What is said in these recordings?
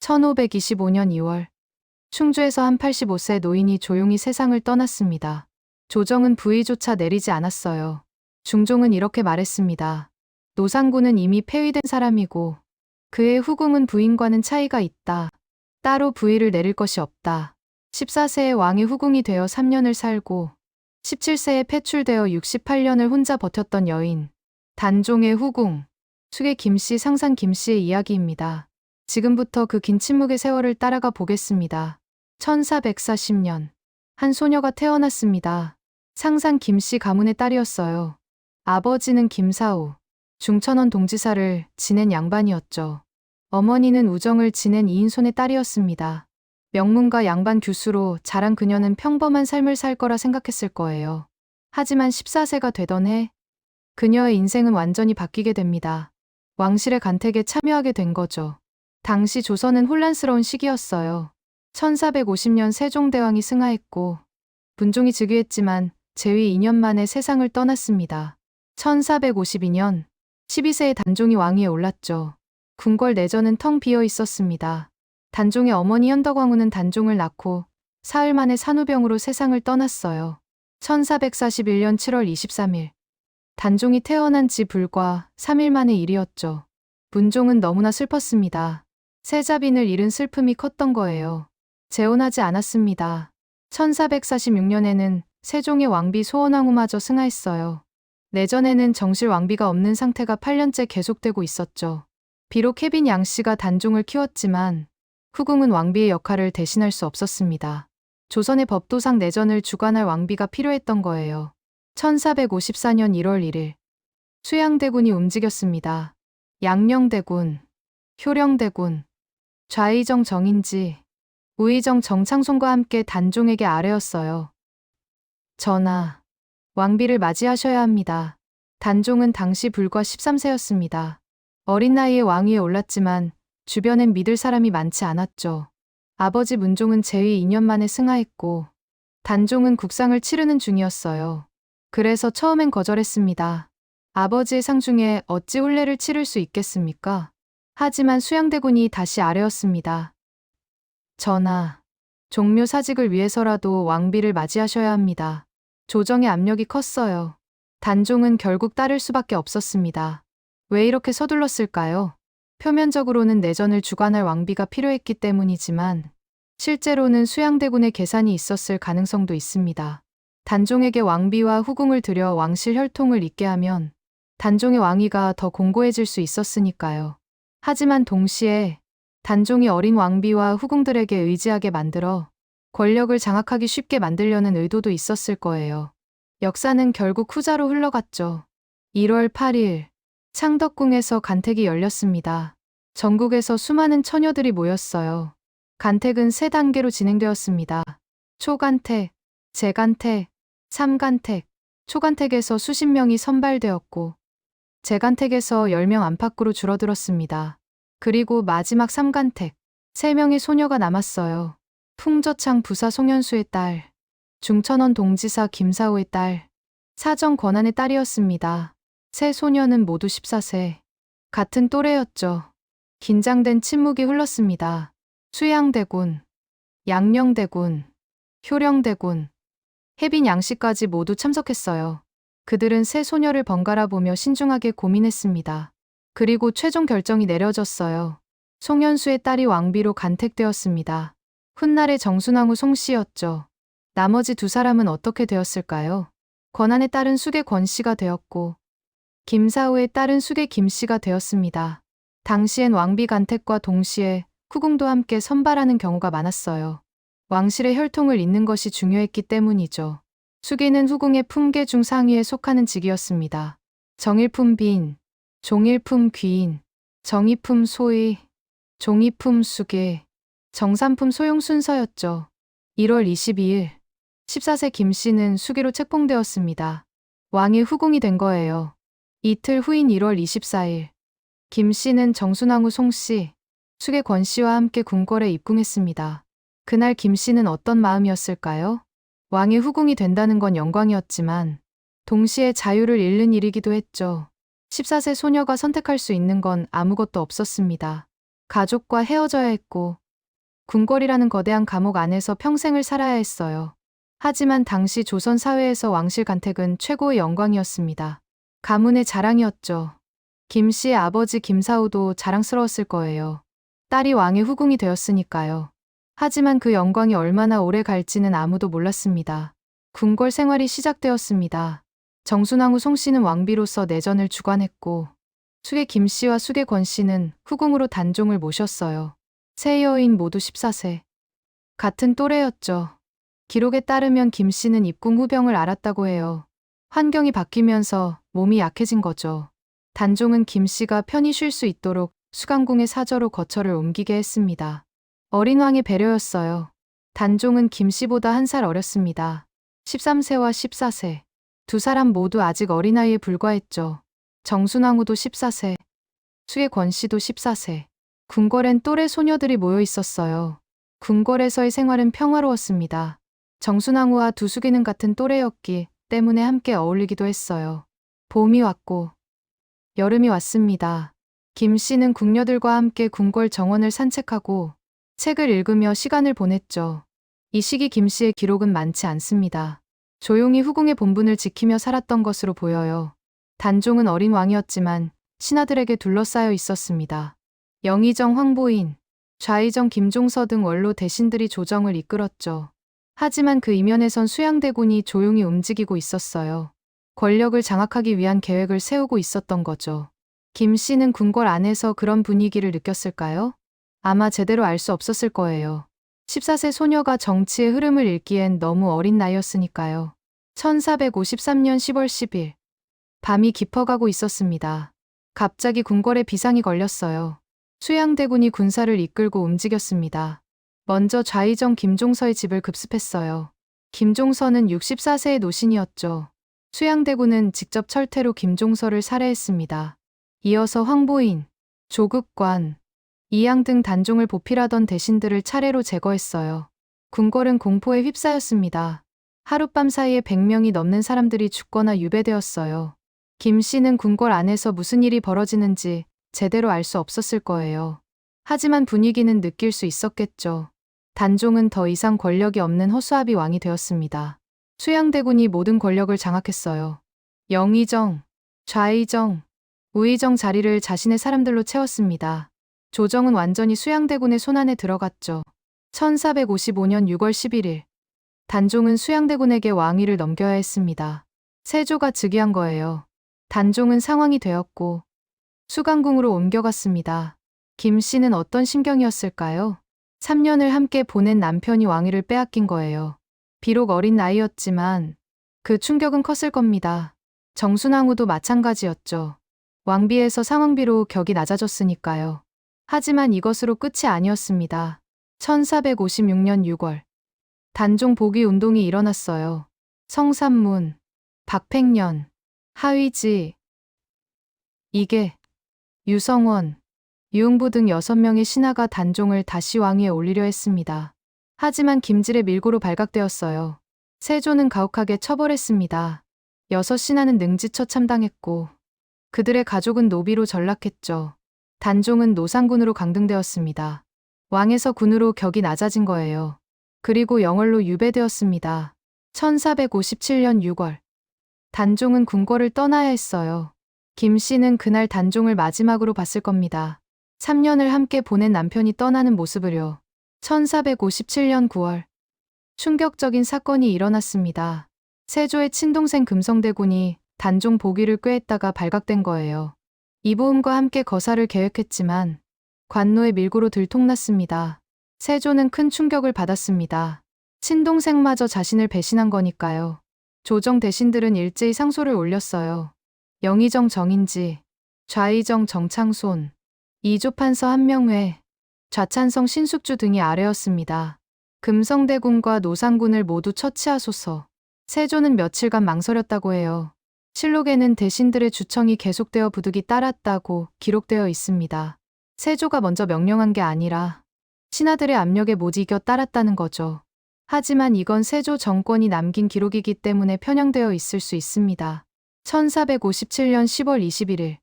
1525년 2월 충주에서 한 85세 노인이 조용히 세상을 떠났습니다. 조정은 부의조차 내리지 않았어요. 중종은 이렇게 말했습니다. 노상군은 이미 폐위된 사람이고 그의 후궁은 부인과는 차이가 있다. 따로 부의를 내릴 것이 없다. 14세에 왕의 후궁이 되어 3년을 살고 17세에 폐출되어 68년을 혼자 버텼던 여인. 단종의 후궁. 수계 김씨 상상 김씨의 이야기입니다. 지금부터 그 긴 침묵의 세월을 따라가 보겠습니다. 1440년. 한 소녀가 태어났습니다. 상상 김씨 가문의 딸이었어요. 아버지는 김사우. 중천원 동지사를 지낸 양반이었죠. 어머니는 우정을 지낸 이인손의 딸이었습니다. 명문가 양반 교수로 자란 그녀는 평범한 삶을 살 거라 생각했을 거예요. 하지만 14세가 되던 해, 그녀의 인생은 완전히 바뀌게 됩니다. 왕실의 간택에 참여하게 된 거죠. 당시 조선은 혼란스러운 시기였어요. 1450년 세종대왕이 승하했고, 분종이 즉위했지만 재위 2년 만에 세상을 떠났습니다. 1452년 12세의 단종이 왕위에 올랐죠. 궁궐 내전은 텅 비어 있었습니다. 단종의 어머니 현덕왕후는 단종을 낳고 사흘 만에 산후병으로 세상을 떠났어요. 1441년 7월 23일. 단종이 태어난 지 불과 3일 만의 일이었죠. 문종은 너무나 슬펐습니다. 세자빈을 잃은 슬픔이 컸던 거예요. 재혼하지 않았습니다. 1446년에는 세종의 왕비 소원왕후마저 승하했어요. 내전에는 정실 왕비가 없는 상태가 8년째 계속되고 있었죠. 비록 케빈 양 씨가 단종을 키웠지만 후궁은 왕비의 역할을 대신할 수 없었습니다. 조선의 법도상 내전을 주관할 왕비가 필요했던 거예요. 1454년 1월 1일 수양대군이 움직였습니다. 양녕대군, 효령대군, 좌의정 정인지, 우의정 정창송과 함께 단종에게 아뢰었어요. 전하, 왕비를 맞이하셔야 합니다. 단종은 당시 불과 13세였습니다. 어린 나이에 왕위에 올랐지만 주변엔 믿을 사람이 많지 않았죠. 아버지 문종은 재위 2년 만에 승하했고 단종은 국상을 치르는 중이었어요. 그래서 처음엔 거절했습니다. 아버지의 상 중에 어찌 혼례를 치를 수 있겠습니까? 하지만 수양대군이 다시 아뢰었습니다. 전하, 종묘 사직을 위해서라도 왕비를 맞이하셔야 합니다. 조정의 압력이 컸어요. 단종은 결국 따를 수밖에 없었습니다. 왜 이렇게 서둘렀을까요? 표면적으로는 내전을 주관할 왕비가 필요했기 때문이지만 실제로는 수양대군의 계산이 있었을 가능성도 있습니다. 단종에게 왕비와 후궁을 들여 왕실 혈통을 잇게 하면 단종의 왕위가 더 공고해질 수 있었으니까요. 하지만 동시에 단종이 어린 왕비와 후궁들에게 의지하게 만들어 권력을 장악하기 쉽게 만들려는 의도도 있었을 거예요. 역사는 결국 후자로 흘러갔죠. 1월 8일 창덕궁에서 간택이 열렸습니다. 전국에서 수많은 처녀들이 모였어요. 간택은 세 단계로 진행되었습니다. 초간택, 재간택, 삼간택. 초간택에서 수십 명이 선발되었고 재간택에서 10명 안팎으로 줄어들었습니다. 그리고 마지막 삼간택. 3명의 소녀가 남았어요. 풍저창 부사 송현수의 딸, 중천원 동지사 김사호의 딸, 사정 권한의 딸이었습니다. 세 소녀는 모두 14세. 같은 또래였죠. 긴장된 침묵이 흘렀습니다. 수양대군, 양령대군, 효령대군, 혜빈 양씨까지 모두 참석했어요. 그들은 세 소녀를 번갈아 보며 신중하게 고민했습니다. 그리고 최종 결정이 내려졌어요. 송현수의 딸이 왕비로 간택되었습니다. 훗날의 정순왕후 송씨였죠. 나머지 두 사람은 어떻게 되었을까요? 권한의 딸은 수계 권씨가 되었고 김사우의 딸은 수계 김씨가 되었습니다. 당시엔 왕비 간택과 동시에 후궁도 함께 선발하는 경우가 많았어요. 왕실의 혈통을 잇는 것이 중요했기 때문이죠. 수기는 후궁의 품계 중 상위에 속하는 직이었습니다. 정일품 빈, 종일품 귀인, 정의품 소위, 종이품 수계, 정산품 소용 순서였죠. 1월 22일, 14세 김 씨는 수기로 책봉되었습니다. 왕의 후궁이 된 거예요. 이틀 후인 1월 24일, 김 씨는 정순왕후 송 씨, 수계 권 씨와 함께 궁궐에 입궁했습니다. 그날 김 씨는 어떤 마음이었을까요? 왕의 후궁이 된다는 건 영광이었지만 동시에 자유를 잃는 일이기도 했죠. 14세 소녀가 선택할 수 있는 건 아무것도 없었습니다. 가족과 헤어져야 했고, 궁궐이라는 거대한 감옥 안에서 평생을 살아야 했어요. 하지만 당시 조선 사회에서 왕실 간택은 최고의 영광이었습니다. 가문의 자랑이었죠. 김 씨의 아버지 김사우도 자랑스러웠을 거예요. 딸이 왕의 후궁이 되었으니까요. 하지만 그 영광이 얼마나 오래 갈지는 아무도 몰랐습니다. 궁궐 생활이 시작되었습니다. 정순왕 후 송 씨는 왕비로서 내전을 주관했고, 수계 김 씨와 수계 권 씨는 후궁으로 단종을 모셨어요. 세 여인 모두 14세. 같은 또래였죠. 기록에 따르면 김 씨는 입궁 후병을 앓았다고 해요. 환경이 바뀌면서 몸이 약해진 거죠. 단종은 김 씨가 편히 쉴 수 있도록 수강궁의 사저로 거처를 옮기게 했습니다. 어린 왕의 배려였어요. 단종은 김 씨보다 한 살 어렸습니다. 13세와 14세. 두 사람 모두 아직 어린아이에 불과했죠. 정순왕후도 14세, 수혜권 씨도 14세. 궁궐엔 또래 소녀들이 모여 있었어요. 궁궐에서의 생활은 평화로웠습니다. 정순왕후와 두수기는 같은 또래였기 때문에 함께 어울리기도 했어요. 봄이 왔고 여름이 왔습니다. 김 씨는 궁녀들과 함께 궁궐 정원을 산책하고 책을 읽으며 시간을 보냈죠. 이 시기 김 씨의 기록은 많지 않습니다. 조용히 후궁의 본분을 지키며 살았던 것으로 보여요. 단종은 어린 왕이었지만 신하들에게 둘러싸여 있었습니다. 영의정 황보인, 좌의정 김종서 등 원로 대신들이 조정을 이끌었죠. 하지만 그 이면에선 수양대군이 조용히 움직이고 있었어요. 권력을 장악하기 위한 계획을 세우고 있었던 거죠. 김 씨는 궁궐 안에서 그런 분위기를 느꼈을까요? 아마 제대로 알 수 없었을 거예요. 14세 소녀가 정치의 흐름을 읽기엔 너무 어린 나이였으니까요. 1453년 10월 10일. 밤이 깊어가고 있었습니다. 갑자기 궁궐에 비상이 걸렸어요. 수양대군이 군사를 이끌고 움직였습니다. 먼저 좌의정 김종서의 집을 급습했어요. 김종서는 64세의 노신이었죠. 수양대군은 직접 철퇴로 김종서를 살해했습니다. 이어서 황보인, 조국관, 이양 등 단종을 보필하던 대신들을 차례로 제거했어요. 궁궐은 공포에 휩싸였습니다. 하룻밤 사이에 100명이 넘는 사람들이 죽거나 유배되었어요. 김 씨는 궁궐 안에서 무슨 일이 벌어지는지 제대로 알 수 없었을 거예요. 하지만 분위기는 느낄 수 있었겠죠. 단종은 더 이상 권력이 없는 허수아비 왕이 되었습니다. 수양대군이 모든 권력을 장악했어요. 영의정, 좌의정, 우의정 자리를 자신의 사람들로 채웠습니다. 조정은 완전히 수양대군의 손안에 들어갔죠. 1455년 6월 11일. 단종은 수양대군에게 왕위를 넘겨야 했습니다. 세조가 즉위한 거예요. 단종은 상황이 되었고 수강궁으로 옮겨갔습니다. 김 씨는 어떤 심경이었을까요? 3년을 함께 보낸 남편이 왕위를 빼앗긴 거예요. 비록 어린 나이였지만 그 충격은 컸을 겁니다. 정순왕후도 마찬가지였죠. 왕비에서 상황비로 격이 낮아졌으니까요. 하지만 이것으로 끝이 아니었습니다. 1456년 6월 단종 복위 운동이 일어났어요. 성산문, 박팽년, 하위지, 이계, 유성원, 유흥부 등 6명의 신하가 단종을 다시 왕위에 올리려 했습니다. 하지만 김질의 밀고로 발각되었어요. 세조는 가혹하게 처벌했습니다. 여섯 신하는 능지처 참당했고 그들의 가족은 노비로 전락했죠. 단종은 노상군으로 강등되었습니다. 왕에서 군으로 격이 낮아진 거예요. 그리고 영월로 유배되었습니다. 1457년 6월. 단종은 궁궐을 떠나야 했어요. 김 씨는 그날 단종을 마지막으로 봤을 겁니다. 3년을 함께 보낸 남편이 떠나는 모습을요. 1457년 9월. 충격적인 사건이 일어났습니다. 세조의 친동생 금성대군이 단종 보기를 꾀했다가 발각된 거예요. 이보음과 함께 거사를 계획했지만 관노의 밀고로 들통났습니다. 세조는 큰 충격을 받았습니다. 친동생마저 자신을 배신한 거니까요. 조정 대신들은 일제히 상소를 올렸어요. 영의정 정인지, 좌의정 정창손, 이조판서 한명회, 좌찬성 신숙주 등이 아래였습니다. 금성대군과 노상군을 모두 처치하소서. 세조는 며칠간 망설였다고 해요. 실록에는 대신들의 주청이 계속되어 부득이 따랐다고 기록되어 있습니다. 세조가 먼저 명령한 게 아니라 신하들의 압력에 못 이겨 따랐다는 거죠. 하지만 이건 세조 정권이 남긴 기록이기 때문에 편향되어 있을 수 있습니다. 1457년 10월 21일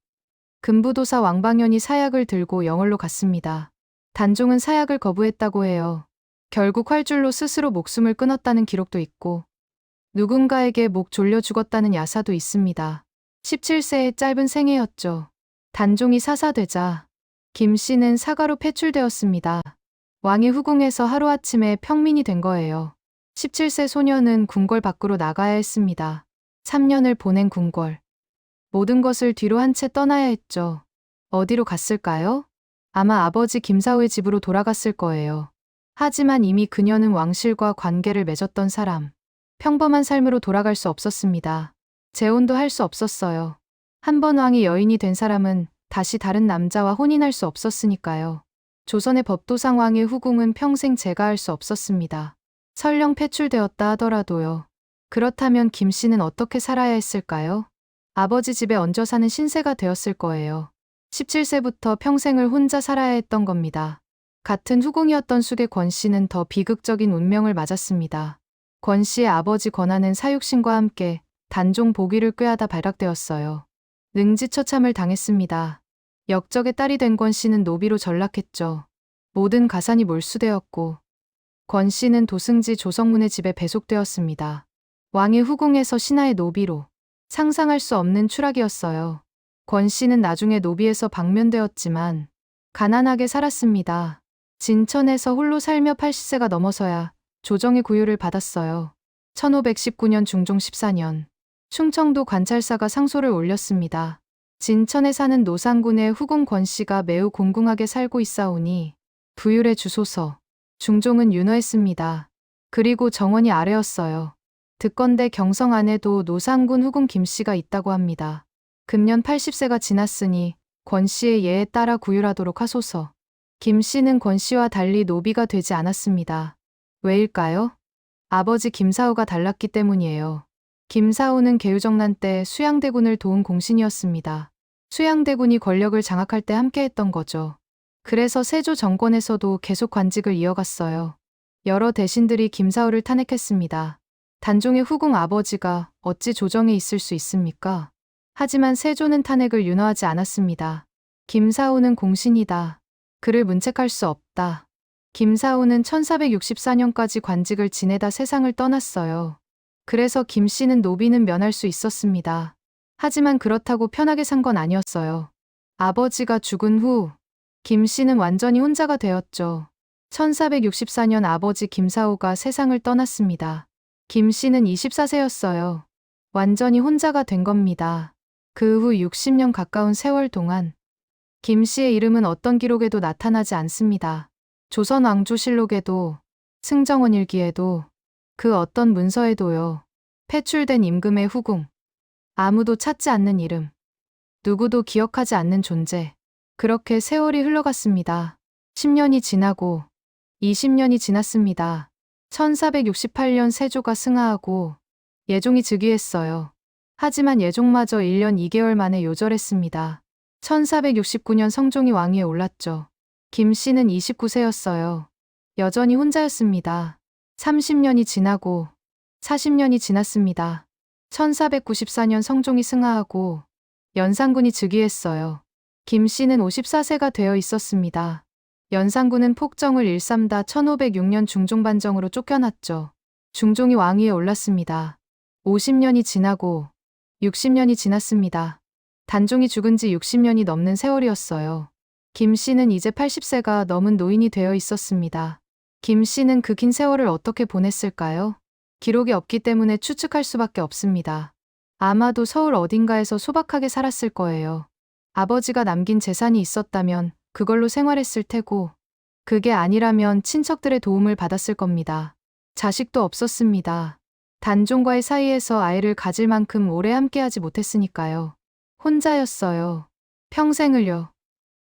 금부도사 왕방현이 사약을 들고 영월로 갔습니다. 단종은 사약을 거부했다고 해요. 결국 활줄로 스스로 목숨을 끊었다는 기록도 있고 누군가에게 목 졸려 죽었다는 야사도 있습니다. 17세의 짧은 생애였죠. 단종이 사사되자 김 씨는 사가로 패출되었습니다. 왕의 후궁에서 하루아침에 평민이 된 거예요. 17세 소녀는 궁궐 밖으로 나가야 했습니다. 3년을 보낸 궁궐. 모든 것을 뒤로 한 채 떠나야 했죠. 어디로 갔을까요? 아마 아버지 김사우의 집으로 돌아갔을 거예요. 하지만 이미 그녀는 왕실과 관계를 맺었던 사람. 평범한 삶으로 돌아갈 수 없었습니다. 재혼도 할 수 없었어요. 한 번 왕이 여인이 된 사람은 다시 다른 남자와 혼인할 수 없었으니까요. 조선의 법도상 왕의 후궁은 평생 제가할 수 없었습니다. 설령 패출되었다 하더라도요. 그렇다면 김 씨는 어떻게 살아야 했을까요? 아버지 집에 얹어 사는 신세가 되었을 거예요. 17세부터 평생을 혼자 살아야 했던 겁니다. 같은 후궁이었던 숙의 권 씨는 더 비극적인 운명을 맞았습니다. 권 씨의 아버지 권한은 사육신과 함께 단종 보기를 꾀하다 발각되었어요. 능지 처참을 당했습니다. 역적의 딸이 된 권 씨는 노비로 전락했죠. 모든 가산이 몰수되었고 권 씨는 도승지 조성문의 집에 배속되었습니다. 왕의 후궁에서 신하의 노비로 상상할 수 없는 추락이었어요. 권 씨는 나중에 노비에서 방면되었지만 가난하게 살았습니다. 진천에서 홀로 살며 80세가 넘어서야 조정의 구유를 받았어요. 1519년 중종 14년 충청도 관찰사가 상소를 올렸습니다. 진천에 사는 노상군의 후궁 권 씨가 매우 공궁하게 살고 있사오니 부율해 주소서. 중종은 윤허했습니다. 그리고 정원이 아래였어요. 듣건대 경성 안에도 노상군 후궁 김 씨가 있다고 합니다. 금년 80세가 지났으니 권 씨의 예에 따라 구율하도록 하소서. 김 씨는 권 씨와 달리 노비가 되지 않았습니다. 왜일까요? 아버지 김사우가 달랐기 때문이에요. 김사우는 개유정난 때 수양대군을 도운 공신이었습니다. 수양대군이 권력을 장악할 때 함께했던 거죠. 그래서 세조 정권에서도 계속 관직을 이어갔어요. 여러 대신들이 김사우를 탄핵했습니다. 단종의 후궁 아버지가 어찌 조정에 있을 수 있습니까? 하지만 세조는 탄핵을 윤허하지 않았습니다. 김사우는 공신이다. 그를 문책할 수 없다. 김사우는 1464년까지 관직을 지내다 세상을 떠났어요. 그래서 김 씨는 노비는 면할 수 있었습니다. 하지만 그렇다고 편하게 산 건 아니었어요. 아버지가 죽은 후, 김 씨는 완전히 혼자가 되었죠. 1464년 아버지 김사오가 세상을 떠났습니다. 김 씨는 24세였어요. 완전히 혼자가 된 겁니다. 그 후 60년 가까운 세월 동안 김 씨의 이름은 어떤 기록에도 나타나지 않습니다. 조선 왕조실록에도 승정원 일기에도 그 어떤 문서에도요. 폐출된 임금의 후궁. 아무도 찾지 않는 이름. 누구도 기억하지 않는 존재. 그렇게 세월이 흘러갔습니다. 10년이 지나고 20년이 지났습니다. 1468년 세조가 승하하고 예종이 즉위했어요. 하지만 예종마저 1년 2개월 만에 요절했습니다. 1469년 성종이 왕위에 올랐죠. 김 씨는 29세였어요. 여전히 혼자였습니다. 30년이 지나고 40년이 지났습니다. 1494년 성종이 승하하고 연산군이 즉위했어요. 김 씨는 54세가 되어 있었습니다. 연산군은 폭정을 일삼다 1506년 중종반정으로 쫓겨났죠. 중종이 왕위에 올랐습니다. 50년이 지나고 60년이 지났습니다. 단종이 죽은 지 60년이 넘는 세월이었어요. 김 씨는 이제 80세가 넘은 노인이 되어 있었습니다. 김 씨는 그 긴 세월을 어떻게 보냈을까요? 기록이 없기 때문에 추측할 수밖에 없습니다. 아마도 서울 어딘가에서 소박하게 살았을 거예요. 아버지가 남긴 재산이 있었다면 그걸로 생활했을 테고, 그게 아니라면 친척들의 도움을 받았을 겁니다. 자식도 없었습니다. 단종과의 사이에서 아이를 가질 만큼 오래 함께하지 못했으니까요. 혼자였어요. 평생을요.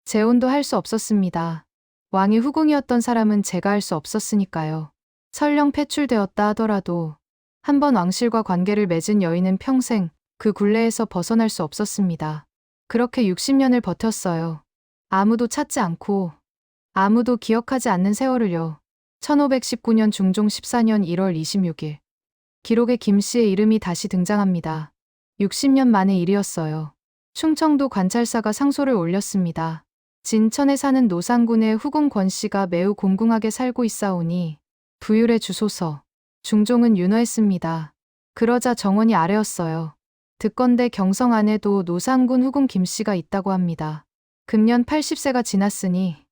재혼도 할 수 없었습니다. 왕의 후궁이었던 사람은 제가 할 수 없었으니까요. 설령 패출되었다 하더라도 한 번 왕실과 관계를 맺은 여인은 평생 그 굴레에서 벗어날 수 없었습니다. 그렇게 60년을 버텼어요. 아무도 찾지 않고 아무도 기억하지 않는 세월을요. 1519년 중종 14년 1월 26일. 기록에 김 씨의 이름이 다시 등장합니다. 60년 만의 일이었어요. 충청도 관찰사가 상소를 올렸습니다. 진천에 사는 노상군의 후궁 권 씨가 매우 공공하게 살고 있사오니 부율해 주소서. 중종은 윤허했습니다. 그러자 정원이 아뢰었어요. 듣건대 경성 안에도 노상군 후궁 김 씨가 있다고 합니다. 금년 80세가 지났으니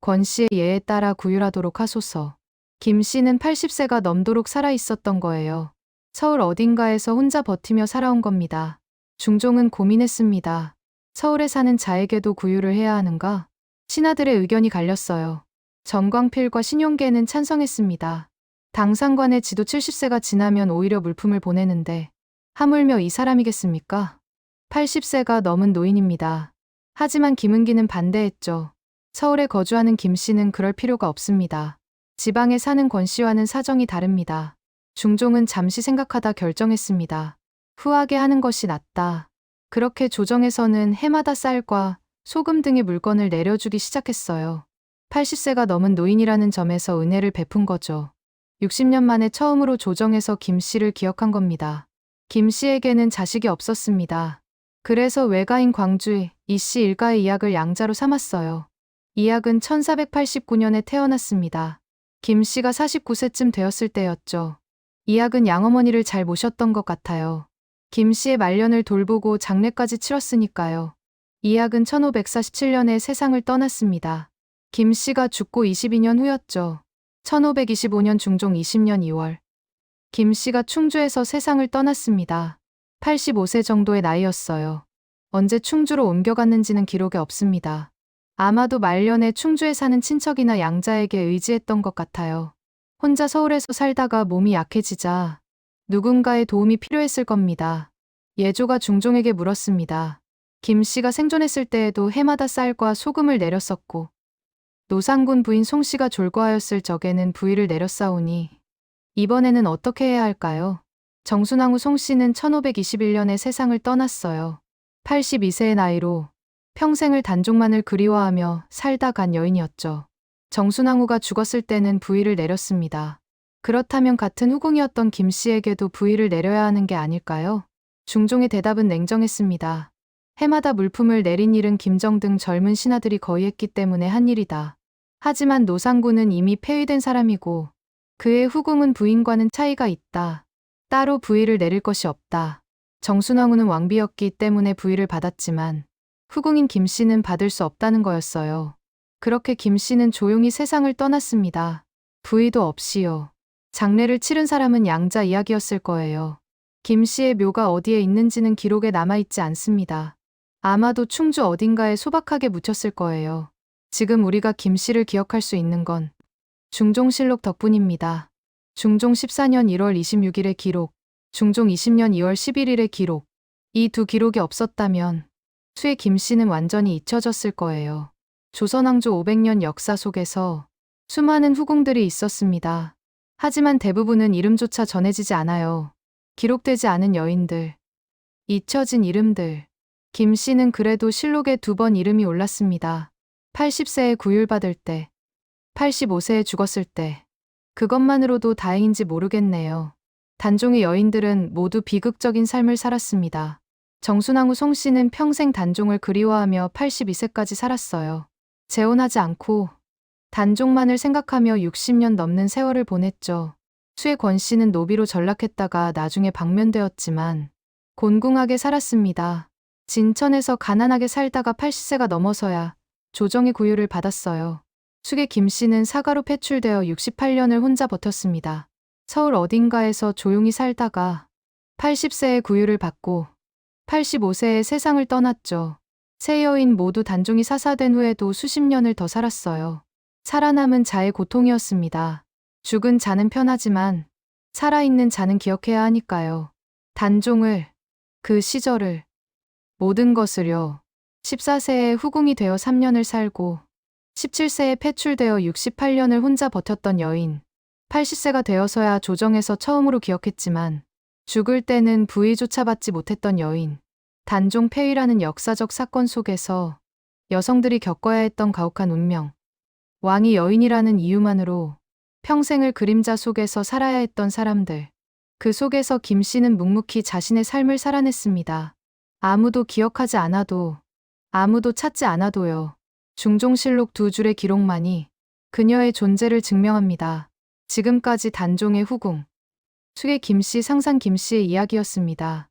권 씨의 예에 따라 구휼하도록 하소서. 김 씨는 80세가 넘도록 살아 있었던 거예요. 서울 어딘가에서 혼자 버티며 살아온 겁니다. 중종은 고민했습니다. 서울에 사는 자에게도 구휼을 해야 하는가? 신하들의 의견이 갈렸어요. 정광필과 신용계는 찬성했습니다. 당상관의 지도 70세가 지나면 오히려 물품을 보내는데 하물며 이 사람이겠습니까? 80세가 넘은 노인입니다. 하지만 김은기는 반대했죠. 서울에 거주하는 김 씨는 그럴 필요가 없습니다. 지방에 사는 권 씨와는 사정이 다릅니다. 중종은 잠시 생각하다 결정했습니다. 후하게 하는 것이 낫다. 그렇게 조정에서는 해마다 쌀과 소금 등의 물건을 내려주기 시작했어요. 80세가 넘은 노인이라는 점에서 은혜를 베푼 거죠. 60년 만에 처음으로 조정에서 김 씨를 기억한 겁니다. 김 씨에게는 자식이 없었습니다. 그래서 외가인 광주에 이씨 일가의 이약을 양자로 삼았어요. 이약은 1489년에 태어났습니다. 김 씨가 49세쯤 되었을 때였죠. 이약은 양어머니를 잘 모셨던 것 같아요. 김 씨의 말년을 돌보고 장례까지 치렀으니까요. 이약은 1547년에 세상을 떠났습니다. 김 씨가 죽고 22년 후였죠. 1525년 중종 20년 2월. 김 씨가 충주에서 세상을 떠났습니다. 85세 정도의 나이였어요. 언제 충주로 옮겨갔는지는 기록에 없습니다. 아마도 말년에 충주에 사는 친척이나 양자에게 의지했던 것 같아요. 혼자 서울에서 살다가 몸이 약해지자 누군가의 도움이 필요했을 겁니다. 예조가 중종에게 물었습니다. 김 씨가 생존했을 때에도 해마다 쌀과 소금을 내렸었고 노상군 부인 송 씨가 졸거하였을 적에는 부위를 내렸사오니 이번에는 어떻게 해야 할까요? 정순왕후 송 씨는 1521년에 세상을 떠났어요. 82세의 나이로 평생을 단종만을 그리워하며 살다 간 여인이었죠. 정순왕후가 죽었을 때는 부위를 내렸습니다. 그렇다면 같은 후궁이었던 김 씨에게도 부위를 내려야 하는 게 아닐까요? 중종의 대답은 냉정했습니다. 해마다 물품을 내린 일은 김정 등 젊은 신하들이 거의 했기 때문에 한 일이다. 하지만 노상군은 이미 폐위된 사람이고 그의 후궁은 부인과는 차이가 있다. 따로 부위를 내릴 것이 없다. 정순왕후는 왕비였기 때문에 부위를 받았지만 후궁인 김 씨는 받을 수 없다는 거였어요. 그렇게 김 씨는 조용히 세상을 떠났습니다. 부위도 없이요. 장례를 치른 사람은 양자 이야기였을 거예요. 김 씨의 묘가 어디에 있는지는 기록에 남아있지 않습니다. 아마도 충주 어딘가에 소박하게 묻혔을 거예요. 지금 우리가 김 씨를 기억할 수 있는 건 중종실록 덕분입니다. 중종 14년 1월 26일의 기록, 중종 20년 2월 11일의 기록. 이 두 기록이 없었다면 수의 김 씨는 완전히 잊혀졌을 거예요. 조선왕조 500년 역사 속에서 수많은 후궁들이 있었습니다. 하지만 대부분은 이름조차 전해지지 않아요. 기록되지 않은 여인들, 잊혀진 이름들. 김 씨는 그래도 실록에 두 번 이름이 올랐습니다. 80세에 구휼받을 때, 85세에 죽었을 때. 그것만으로도 다행인지 모르겠네요. 단종의 여인들은 모두 비극적인 삶을 살았습니다. 정순왕후 송 씨는 평생 단종을 그리워하며 82세까지 살았어요. 재혼하지 않고 단종만을 생각하며 60년 넘는 세월을 보냈죠. 수의 권 씨는 노비로 전락했다가 나중에 방면되었지만 곤궁하게 살았습니다. 진천에서 가난하게 살다가 80세가 넘어서야 조정의 구휼을 받았어요. 숙의 김 씨는 사가로 패출되어 68년을 혼자 버텼습니다. 서울 어딘가에서 조용히 살다가 80세의 구휼을 받고 85세에 세상을 떠났죠. 세 여인 모두 단종이 사사된 후에도 수십 년을 더 살았어요. 살아남은 자의 고통이었습니다. 죽은 자는 편하지만 살아있는 자는 기억해야 하니까요. 단종을, 그 시절을, 모든 것을요. 14세에 후궁이 되어 3년을 살고 17세에 패출되어 68년을 혼자 버텼던 여인. 80세가 되어서야 조정에서 처음으로 기억했지만 죽을 때는 부위조차 받지 못했던 여인. 단종 폐위라는 역사적 사건 속에서 여성들이 겪어야 했던 가혹한 운명. 왕이 여인이라는 이유만으로 평생을 그림자 속에서 살아야 했던 사람들. 그 속에서 김 씨는 묵묵히 자신의 삶을 살아냈습니다. 아무도 기억하지 않아도, 아무도 찾지 않아도요. 중종실록 두 줄의 기록만이 그녀의 존재를 증명합니다. 지금까지 단종의 후궁, 수의 김씨 상상 김씨의 이야기였습니다.